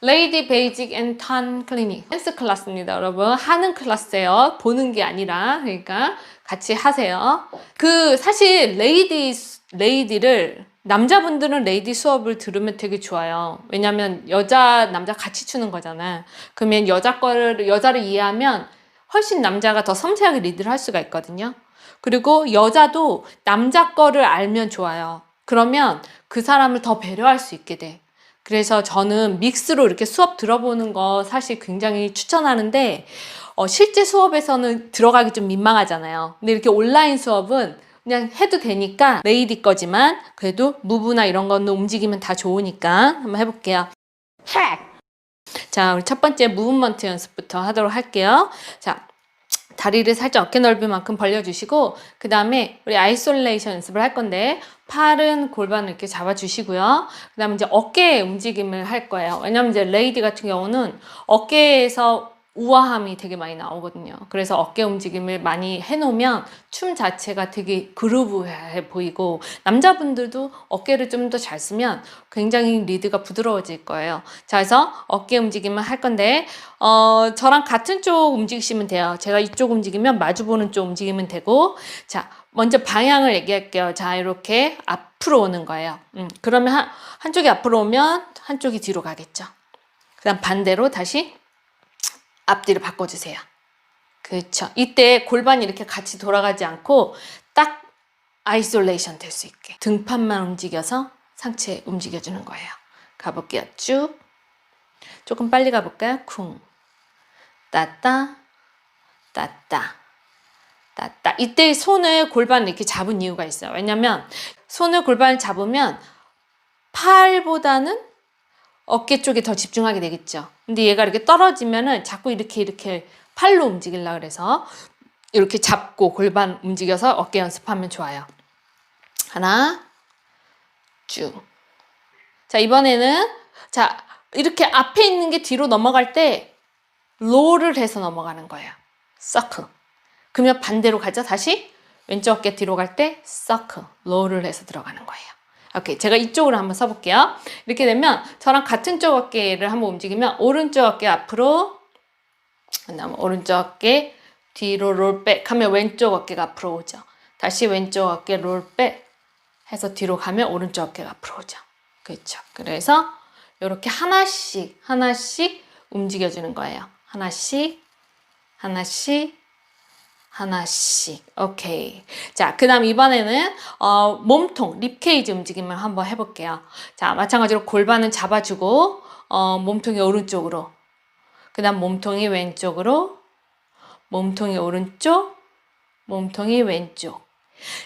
레이디 베이직 앤 탄 클리닉. 댄스 클래스입니다 여러분. 하는 클래스예요. 보는 게 아니라. 그러니까 같이 하세요. 그 사실 레이디 레이디를 남자분들은 레이디 수업을 들으면 되게 좋아요. 왜냐면 여자 남자 같이 추는 거잖아. 그러면 여자 거를 여자를 이해하면 훨씬 남자가 더 섬세하게 리드를 할 수가 있거든요. 그리고 여자도 남자 거를 알면 좋아요. 그러면 그 사람을 더 배려할 수 있게 돼 그래서 저는 믹스로 이렇게 수업 들어보는 거 사실 굉장히 추천하는데 어, 실제 수업에서는 들어가기 좀 민망하잖아요. 근데 이렇게 온라인 수업은 그냥 해도 되니까 레이디 거지만 그래도 무브나 이런 거는 움직이면 다 좋으니까 한번 해볼게요. 자, 우리 첫 번째 무브먼트 연습부터 하도록 할게요. 자, 다리를 살짝 어깨 넓이만큼 벌려주시고 그 다음에 우리 아이솔레이션 연습을 할 건데 팔은 골반을 이렇게 잡아주시고요. 그 다음에 이제 어깨 움직임을 할 거예요. 왜냐면 이제 레이디 같은 경우는 어깨에서 우아함이 되게 많이 나오거든요. 그래서 어깨 움직임을 많이 해놓으면 춤 자체가 되게 그루브해 보이고 남자분들도 어깨를 좀 더 잘 쓰면 굉장히 리드가 부드러워질 거예요. 자, 그래서 어깨 움직임을 할 건데 어, 저랑 같은 쪽 움직이시면 돼요. 제가 이쪽 움직이면 마주보는 쪽 움직이면 되고 자, 먼저 방향을 얘기할게요. 자, 이렇게 앞으로 오는 거예요. 음, 그러면 한, 한쪽이 앞으로 오면 한쪽이 뒤로 가겠죠. 그 다음 반대로 다시 앞뒤로 바꿔주세요. 그렇죠. 이때 골반이 이렇게 같이 돌아가지 않고 딱 아이솔레이션 될 수 있게 등판만 움직여서 상체 움직여주는 거예요. 가볼게요. 쭉. 조금 빨리 가볼까요? 쿵. 따따. 따따. 따따. 이때 손을 골반을 이렇게 잡은 이유가 있어요. 왜냐면 손을 골반을 잡으면 팔보다는 어깨 쪽에 더 집중하게 되겠죠. 근데 얘가 이렇게 떨어지면은 자꾸 이렇게 이렇게 팔로 움직이려 그래서 이렇게 잡고 골반 움직여서 어깨 연습하면 좋아요. 하나, 쭉. 자, 이번에는 자, 이렇게 앞에 있는 게 뒤로 넘어갈 때 롤을 해서 넘어가는 거예요. 서클. 그러면 반대로 가죠. 다시 왼쪽 어깨 뒤로 갈 때 서클, 롤을 해서 들어가는 거예요. 오케이. 제가 이쪽으로 한번 써볼게요. 이렇게 되면 저랑 같은 쪽 어깨를 한번 움직이면 오른쪽 어깨 앞으로 그다음 오른쪽 어깨 뒤로 롤백 하면 왼쪽 어깨가 앞으로 오죠. 다시 왼쪽 어깨 롤백 해서 뒤로 가면 오른쪽 어깨가 앞으로 오죠. 그렇죠. 그래서 이렇게 하나씩 하나씩 움직여주는 거예요. 하나씩 하나씩 하나씩. 오케이. 자, 그 다음 이번에는, 어, 몸통, 립케이지 움직임을 한번 해볼게요. 자, 마찬가지로 골반은 잡아주고, 어, 몸통이 오른쪽으로. 그 다음 몸통이 왼쪽으로. 몸통이 오른쪽. 몸통이 왼쪽.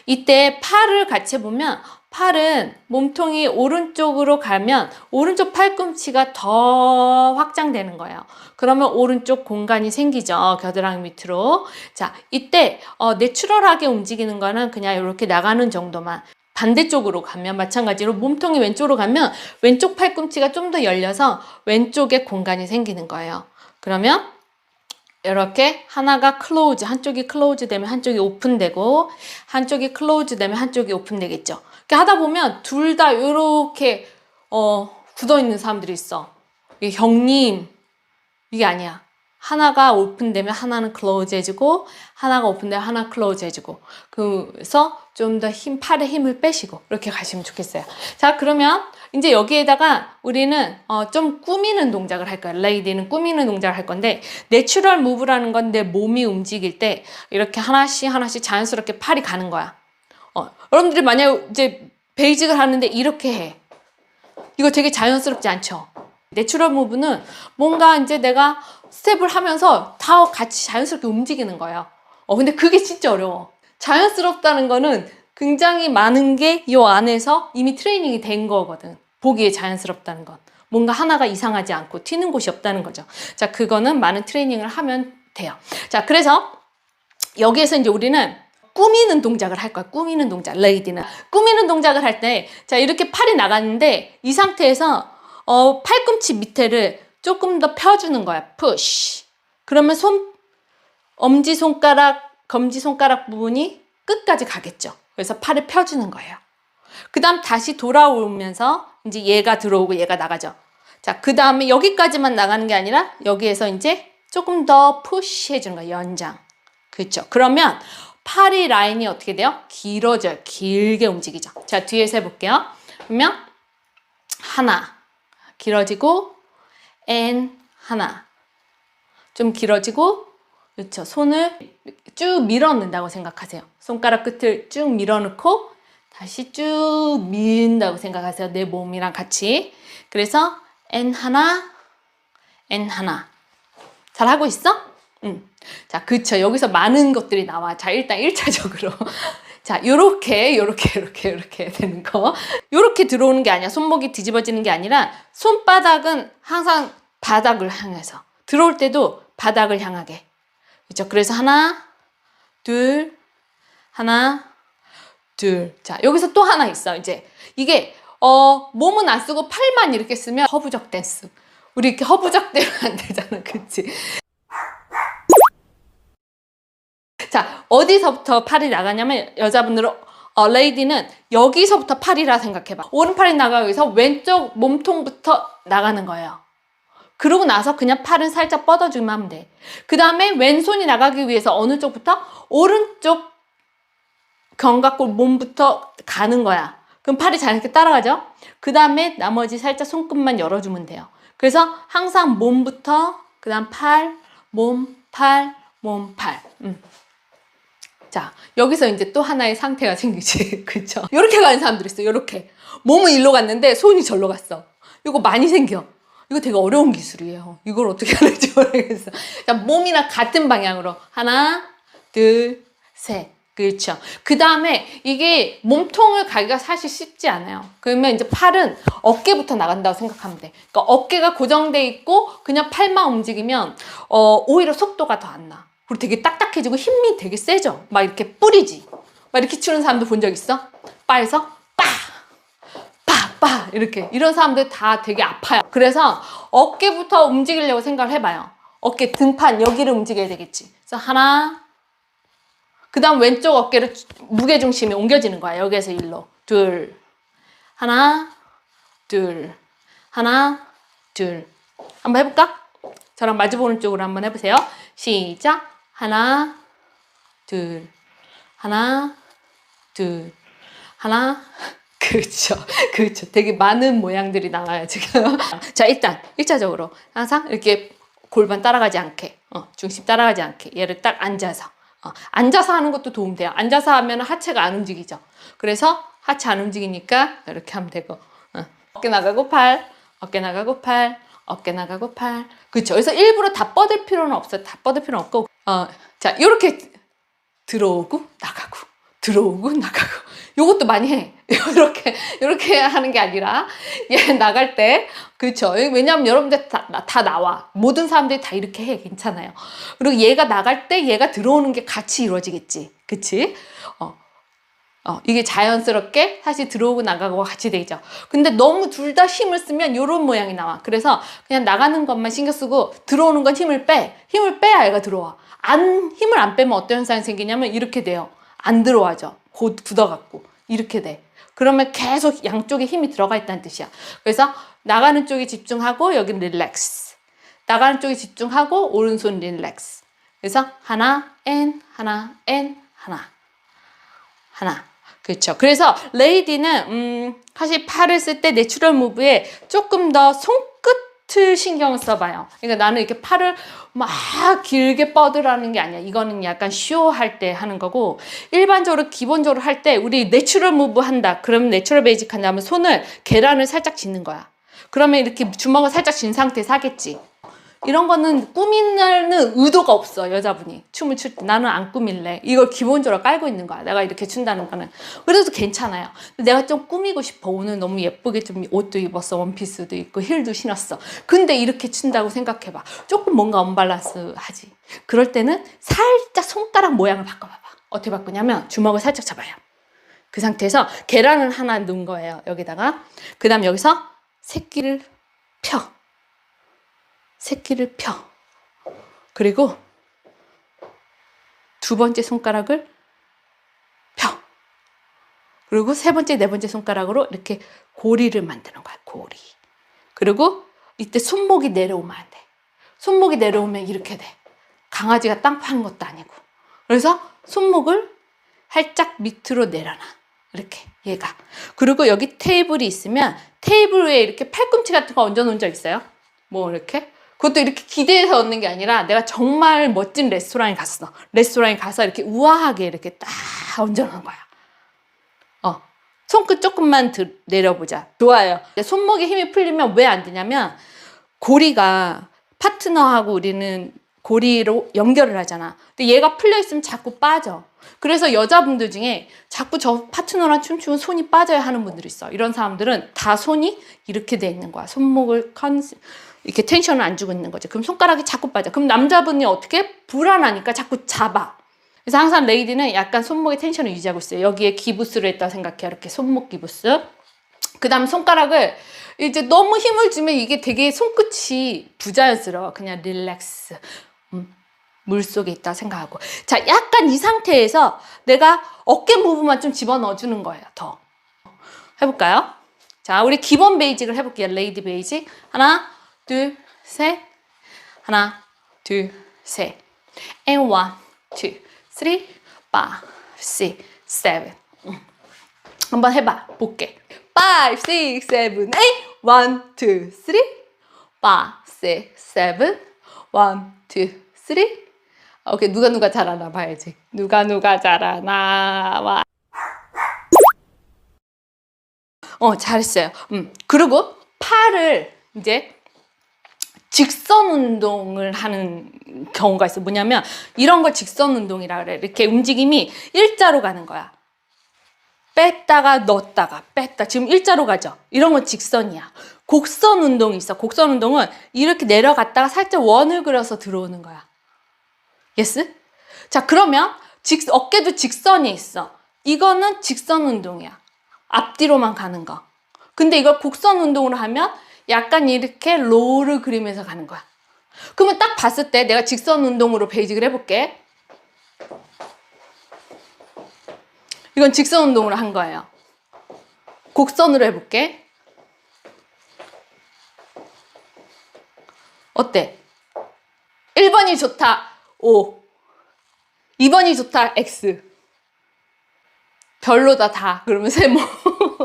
이때 팔을 같이 보면 팔은 몸통이 오른쪽으로 가면 오른쪽 팔꿈치가 더 확장되는 거예요. 그러면 오른쪽 공간이 생기죠. 겨드랑이 밑으로. 자, 이때 어, 내추럴하게 움직이는 거는 그냥 이렇게 나가는 정도만. 반대쪽으로 가면 마찬가지로 몸통이 왼쪽으로 가면 왼쪽 팔꿈치가 좀 더 열려서 왼쪽에 공간이 생기는 거예요. 그러면 이렇게 하나가 클로즈, 한쪽이 클로즈 되면 한쪽이 오픈되고 한쪽이 클로즈 되면 한쪽이 오픈되겠죠. 이렇게 하다 보면 둘 다 이렇게 어, 굳어 있는 사람들이 있어. 이게 형님 이게 아니야. 하나가 오픈되면 하나는 클로즈 해주고 하나가 오픈되면 하나 클로즈 해주고 그래서 좀 더 힘, 팔에 힘을 빼시고 이렇게 가시면 좋겠어요. 자 그러면 이제 여기에다가 우리는 어, 좀 꾸미는 동작을 할 거예요. 레이디는 꾸미는 동작을 할 건데 내추럴 무브라는 건 내 몸이 움직일 때 이렇게 하나씩 하나씩 자연스럽게 팔이 가는 거야. 어, 여러분들이 만약 이제 베이직을 하는데 이렇게 해. 이거 되게 자연스럽지 않죠? 내추럴 무브는 뭔가 이제 내가 스텝을 하면서 다 같이 자연스럽게 움직이는 거예요. 어, 근데 그게 진짜 어려워. 자연스럽다는 거는 굉장히 많은 게 이 안에서 이미 트레이닝이 된 거거든. 보기에 자연스럽다는 건. 뭔가 하나가 이상하지 않고 튀는 곳이 없다는 거죠. 자, 그거는 많은 트레이닝을 하면 돼요. 자, 그래서 여기에서 이제 우리는 꾸미는 동작을 할 거야. 꾸미는 동작. 레이디는. 꾸미는 동작을 할 때, 자, 이렇게 팔이 나갔는데, 이 상태에서, 어, 팔꿈치 밑에를 조금 더 펴주는 거야. 푸시. 그러면 손, 엄지손가락, 검지손가락 부분이 끝까지 가겠죠. 그래서 팔을 펴주는 거예요. 그 다음 다시 돌아오면서 이제 얘가 들어오고 얘가 나가죠. 자, 그 다음에 여기까지만 나가는 게 아니라 여기에서 이제 조금 더 푸시 해주는 거예요. 연장. 그렇죠. 그러면 팔이 라인이 어떻게 돼요? 길어져요. 길게 움직이죠. 자, 뒤에서 해볼게요. 그러면 하나 길어지고 N 하나 좀 길어지고 그렇죠. 손을 쭉 밀어넣는다고 생각하세요. 손가락 끝을 쭉 밀어넣고 다시 쭉 민다고 생각하세요. 내 몸이랑 같이. 그래서 N 하나, N 하나. 잘 하고 있어? 응. 자, 그쵸. 여기서 많은 것들이 나와. 자, 일단 1차적으로. 자, 요렇게, 요렇게, 요렇게, 요렇게 되는 거. 요렇게 들어오는 게 아니야. 손목이 뒤집어지는 게 아니라 손바닥은 항상 바닥을 향해서. 들어올 때도 바닥을 향하게. 그죠? 그래서 하나, 둘, 하나, 둘. 자, 여기서 또 하나 있어. 이제 이게 어 몸은 안 쓰고 팔만 이렇게 쓰면 허브적 댄스. 우리 이렇게 허브적 되면 안 되잖아, 그치? 자, 어디서부터 팔이 나가냐면 여자분들은 어, 레이디는 여기서부터 팔이라 생각해봐. 오른팔이 나가기 위해서 왼쪽 몸통부터 나가는 거예요. 그러고 나서 그냥 팔은 살짝 뻗어주면 하면 돼. 그 다음에 왼손이 나가기 위해서 어느 쪽부터? 오른쪽 견갑골 몸부터 가는 거야. 그럼 팔이 자연스럽게 따라가죠? 그 다음에 나머지 살짝 손끝만 열어주면 돼요. 그래서 항상 몸부터, 그 다음 팔, 몸, 팔, 몸, 팔. 음. 자, 여기서 이제 또 하나의 상태가 생기지. 그쵸? 이렇게 가는 사람들 있어. 이렇게. 몸은 일로 갔는데 손이 절로 갔어. 이거 많이 생겨. 이거 되게 어려운 기술이에요. 이걸 어떻게 하는지 모르겠어. 자, 몸이랑 같은 방향으로. 하나, 둘, 셋. 그렇죠. 그 다음에 이게 몸통을 가기가 사실 쉽지 않아요. 그러면 이제 팔은 어깨부터 나간다고 생각하면 돼. 그러니까 어깨가 고정돼 있고 그냥 팔만 움직이면 어, 오히려 속도가 더 안 나. 그리고 되게 딱딱해지고 힘이 되게 세죠. 막 이렇게 뿌리지. 막 이렇게 추는 사람도 본 적 있어? 바에서 빠! 빠! 빠! 이렇게. 이런 사람들 다 되게 아파요. 그래서 어깨부터 움직이려고 생각을 해봐요. 어깨 등판 여기를 움직여야 되겠지. 그래서 하나, 그 다음 왼쪽 어깨를 무게중심이 옮겨지는 거야. 여기에서 일로. 둘. 하나, 둘. 하나, 둘. 한번 해볼까? 저랑 마주보는 쪽으로 한번 해보세요. 시작. 하나, 둘. 하나, 둘. 하나. 그렇죠. 그렇죠. 되게 많은 모양들이 나와요, 지금. 자, 일단, 1차적으로. 항상 이렇게 골반 따라가지 않게, 어, 중심 따라가지 않게. 얘를 딱 앉아서. 어, 앉아서 하는 것도 도움돼요. 앉아서 하면 하체가 안 움직이죠. 그래서 하체 안 움직이니까 이렇게 하면 되고 어, 어깨 나가고 팔, 어깨 나가고 팔, 어깨 나가고 팔. 그렇죠. 그래서 일부러 다 뻗을 필요는 없어요. 다 뻗을 필요는 없고 어, 자 이렇게 들어오고 나가고 들어오고 나가고 요것도 많이 해. 이렇게 이렇게 하는 게 아니라 얘 나갈 때 그렇죠. 왜냐하면 여러분들 다, 다 나와. 모든 사람들이 다 이렇게 해. 괜찮아요. 그리고 얘가 나갈 때 얘가 들어오는 게 같이 이루어지겠지. 그치? 어. 어, 이게 자연스럽게 사실 들어오고 나가고 같이 되죠. 근데 너무 둘 다 힘을 쓰면 이런 모양이 나와. 그래서 그냥 나가는 것만 신경 쓰고 들어오는 건 힘을 빼. 힘을 빼야 얘가 들어와. 안, 힘을 안 빼면 어떤 현상이 생기냐면 이렇게 돼요. 안 들어와죠. 곧 굳어갖고. 이렇게 돼. 그러면 계속 양쪽에 힘이 들어가 있다는 뜻이야. 그래서 나가는 쪽에 집중하고 여기 릴렉스. 나가는 쪽에 집중하고 오른손 릴렉스. 그래서 하나, 엔, 하나, 엔, 하나. 하나. 그렇죠. 그래서 레이디는 음, 사실 팔을 쓸 때 내추럴 무브에 조금 더 손끝 을 신경 써봐요. 그러니까 나는 이렇게 팔을 막 길게 뻗으라는 게 아니야. 이거는 약간 쇼할 때 하는 거고 일반적으로 기본적으로 할 때 우리 내추럴 무브 한다. 그러면 내추럴 베이직 한다면 손을 계란을 살짝 짓는 거야. 그러면 이렇게 주먹을 살짝 쥔 상태에서 하겠지. 이런 거는 꾸미는 의도가 없어 여자분이. 춤을 출 때 나는 안 꾸밀래. 이걸 기본적으로 깔고 있는 거야. 내가 이렇게 춘다는 거는. 그래도 괜찮아요. 내가 좀 꾸미고 싶어. 오늘 너무 예쁘게 좀 옷도 입었어. 원피스도 입고 힐도 신었어. 근데 이렇게 춘다고 생각해봐. 조금 뭔가 언밸런스 하지. 그럴 때는 살짝 손가락 모양을 바꿔봐봐. 어떻게 바꾸냐면 주먹을 살짝 잡아요. 그 상태에서 계란을 하나 넣은 거예요 여기다가. 그 다음 여기서 새끼를 펴 새끼를 펴. 그리고 두 번째 손가락을 펴. 그리고 세 번째, 네 번째 손가락으로 이렇게 고리를 만드는 거야, 고리. 그리고 이때 손목이 내려오면 안 돼. 손목이 내려오면 이렇게 돼. 강아지가 땅 파는 것도 아니고. 그래서 손목을 살짝 밑으로 내려놔. 이렇게 얘가. 그리고 여기 테이블이 있으면 테이블 위에 이렇게 팔꿈치 같은 거 얹어 놓은 적 있어요? 뭐 이렇게? 그것도 이렇게 기대해서 얻는 게 아니라 내가 정말 멋진 레스토랑에 갔어. 레스토랑에 가서 이렇게 우아하게 이렇게 딱 얹어 놓은 거야. 어. 손끝 조금만 드- 내려보자. 좋아요. 손목에 힘이 풀리면 왜 안 되냐면 고리가 파트너하고 우리는 고리로 연결을 하잖아. 근데 얘가 풀려 있으면 자꾸 빠져. 그래서 여자분들 중에 자꾸 저 파트너랑 춤추면 손이 빠져야 하는 분들이 있어. 이런 사람들은 다 손이 이렇게 돼 있는 거야. 손목을 컨 이렇게 텐션을 안 주고 있는 거지. 그럼 손가락이 자꾸 빠져. 그럼 남자분이 어떻게 불안하니까 자꾸 잡아. 그래서 항상 레이디는 약간 손목에 텐션을 유지하고 있어요. 여기에 기부스를 했다 생각해요. 이렇게 손목 기부스. 그 다음 손가락을 이제 너무 힘을 주면 이게 되게 손끝이 부자연스러워. 그냥 릴렉스. 음, 물 속에 있다 생각하고. 자, 약간 이 상태에서 내가 어깨 무브만 좀 집어넣어 주는 거예요. 더. 해볼까요? 자, 우리 기본 베이직을 해볼게요. 레이디 베이직. 하나, 둘, 셋. 하나, 둘, 셋. And one, two, three, five, six, seven. 음. 한번 해봐. 볼게. five, six, seven, eight. one, two, three. five, six, seven. one, two, three. 오케이. 누가 누가 잘하나 봐야지. 누가 누가 잘하나. 와. 어, 잘했어요. 음. 그리고 팔을 이제 직선 운동을 하는 경우가 있어. 뭐냐면 이런 걸 직선 운동이라 그래. 이렇게 움직임이 일자로 가는 거야. 뺐다가 넣었다가 뺐다. 지금 일자로 가죠. 이런 건 직선이야. 곡선 운동이 있어. 곡선 운동은 이렇게 내려갔다가 살짝 원을 그려서 들어오는 거야. 예스? 자, 그러면 직, 어깨도 직선이 있어. 이거는 직선 운동이야. 앞뒤로만 가는 거. 근데 이걸 곡선 운동으로 하면 약간 이렇게 롤을 그리면서 가는 거야. 그러면 딱 봤을 때 내가 직선 운동으로 베이직을 해볼게. 이건 직선 운동으로 한 거예요. 곡선으로 해볼게. 어때? 1번이 좋다. O. 2번이 좋다. X. 별로다 다 그러면 세모 어,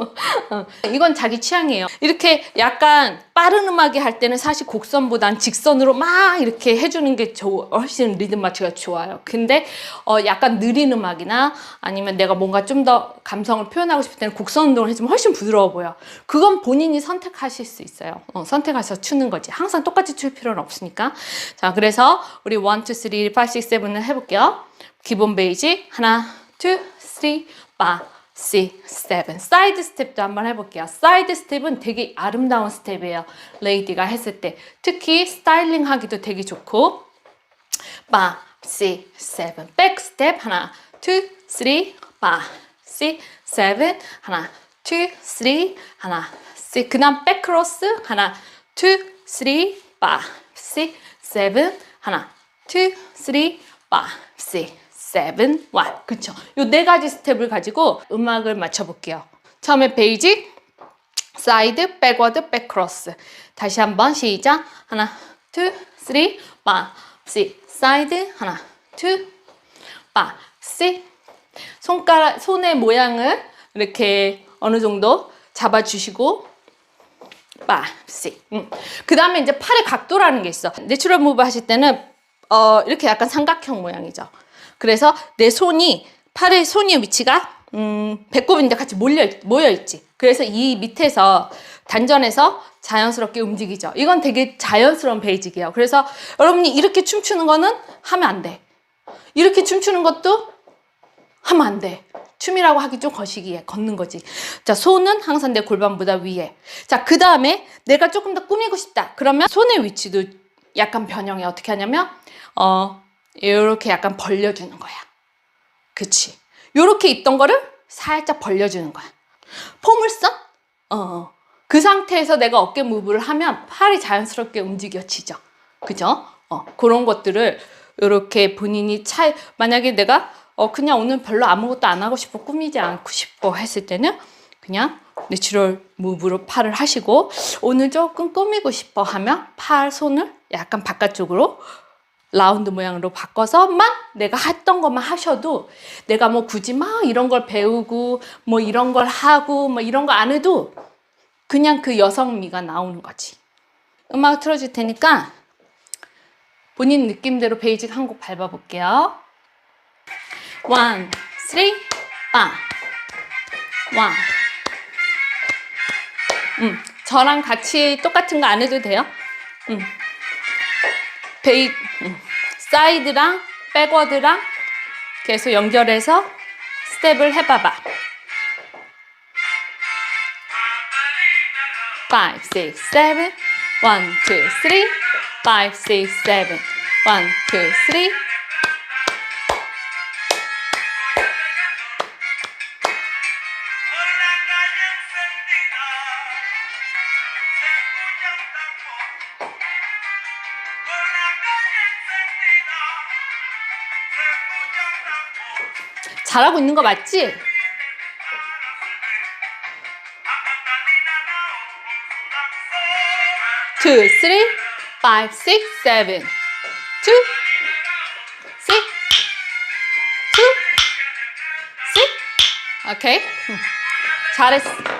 이건 자기 취향이에요. 이렇게 약간 빠른 음악이 할 때는 사실 곡선보단 직선으로 막 이렇게 해주는 게 조, 훨씬 리듬 마취가 좋아요. 근데 어, 약간 느린 음악이나 아니면 내가 뭔가 좀 더 감성을 표현하고 싶을 때는 곡선 운동을 해주면 훨씬 부드러워 보여. 그건 본인이 선택하실 수 있어요. 어, 선택해서 추는 거지. 항상 똑같이 출 필요는 없으니까. 자, 그래서 우리 1, 2, 3, 5, 6, 7을 해볼게요. 기본 베이지 하나, 2, 3, 4. C, 7. 사이드 스텝도 한번 해볼게요. 사이드 스텝은 되게 아름다운 스텝이에요. 레이디가 했을 때. 특히 스타일링 하기도 되게 좋고. 5, 6, 7, 백 스텝 하나, 2, 3, 5, 6, 7 하나, 2, 3 하나, 6 그다음 백 크로스 하나, 2, 3, 5, 6, 7 하나, 2, 3, 5, 6 seven, 그쵸 요 네 가지 스텝을 가지고 음악을 맞춰볼게요. 처음에 베이직, 사이드, 백워드, 백크로스. 다시 한번 시작. 하나, 투, 쓰리, 바, 씨. 사이드, 하나, two, 손가락, 손의 모양을 이렇게 어느 정도 잡아주시고 빠씩 음. 그 다음에 이제 팔의 각도라는 게 있어 내추럴 무브 하실 때는 어, 이렇게 약간 삼각형 모양이죠 그래서 내 손이 팔의 손의 위치가 음, 배꼽인데 같이 몰려 모여 있지. 그래서 이 밑에서 단전에서 자연스럽게 움직이죠. 이건 되게 자연스러운 베이직이에요. 그래서 여러분이 이렇게 춤추는 거는 하면 안 돼. 이렇게 춤추는 것도 하면 안 돼. 춤이라고 하기 좀 거시기해. 걷는 거지. 자, 손은 항상 내 골반보다 위에. 자, 그 다음에 내가 조금 더 꾸미고 싶다. 그러면 손의 위치도 약간 변형해. 어떻게 하냐면, 어, 요렇게 약간 벌려주는 거야. 그치. 요렇게 있던 거를 살짝 벌려주는 거야. 포물선? 어. 그 상태에서 내가 어깨 무브를 하면 팔이 자연스럽게 움직여지죠. 그죠? 어, 그런 것들을 요렇게 본인이 차, 만약에 내가 어, 그냥 오늘 별로 아무것도 안 하고 싶어, 꾸미지 않고 싶어 했을 때는 그냥 내추럴 무브로 팔을 하시고 오늘 조금 꾸미고 싶어 하면 팔 손을 약간 바깥쪽으로 라운드 모양으로 바꿔서만 내가 했던 것만 하셔도 내가 뭐 굳이 막 이런 걸 배우고 뭐 이런 걸 하고 뭐 이런 거 안 해도 그냥 그 여성미가 나오는 거지. 음악 틀어줄 테니까 본인 느낌대로 베이직 한 곡 밟아볼게요. 원, 쓰리, 빠. 원. 음, 저랑 같이 똑같은 거 안 해도 돼요. 음. 베이, 음. 사이드랑 백워드랑 계속 연결해서 스텝을 해봐봐. 5, 6, 7, 1, 2, 3, 5, 6, 7, 1, 2, 3. 잘하고 있는 거 맞지? A Catalina Nao con su danzón. 2, 3, 5, 6, 7. 2, 6, 2, 6. 오케이. 음. 잘했어.